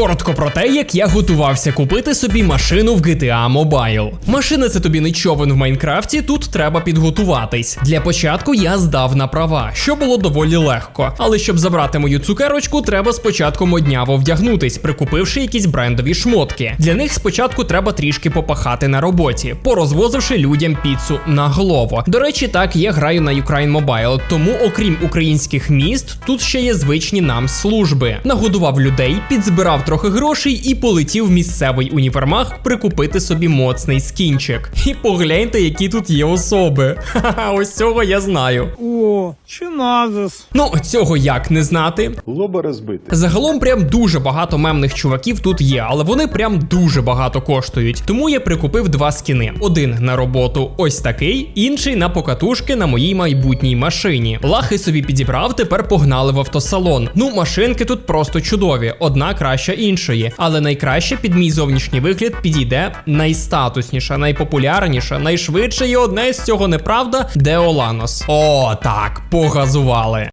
Коротко про те, як я готувався купити собі машину в GTA Mobile. Машина це тобі не човен в Майнкрафті, тут треба підготуватись. Для початку я здав на права, що було доволі легко. Але щоб забрати мою цукерочку, треба спочатку модняво вдягнутись, прикупивши якісь брендові шмотки. Для них спочатку треба трішки попахати на роботі, порозвозивши людям піцу на голову. До речі, так я граю на Ukraine Mobile, тому окрім українських міст, тут ще є звичні нам служби. Нагодував людей, підзбирав трохи грошей і полетів в місцевий універмаг прикупити собі моцний скінчик. І погляньте, які тут є особи. Ха-ха, ось цього я знаю. О, чиназис. Ну, цього як не знати. Лоба розбити. Загалом прям дуже багато мемних чуваків тут є, але вони прям дуже багато коштують. Тому я прикупив два скіни: один на роботу, ось такий, інший на покатушки на моїй майбутній машині. Лахи собі підібрав, тепер погнали в автосалон. Ну, машинки тут просто чудові, одна краща іншої. Але найкраще під мій зовнішній вигляд підійде найстатусніша, найпопулярніша, найшвидше і одне з цього неправда Деоланос. О, так, погазували.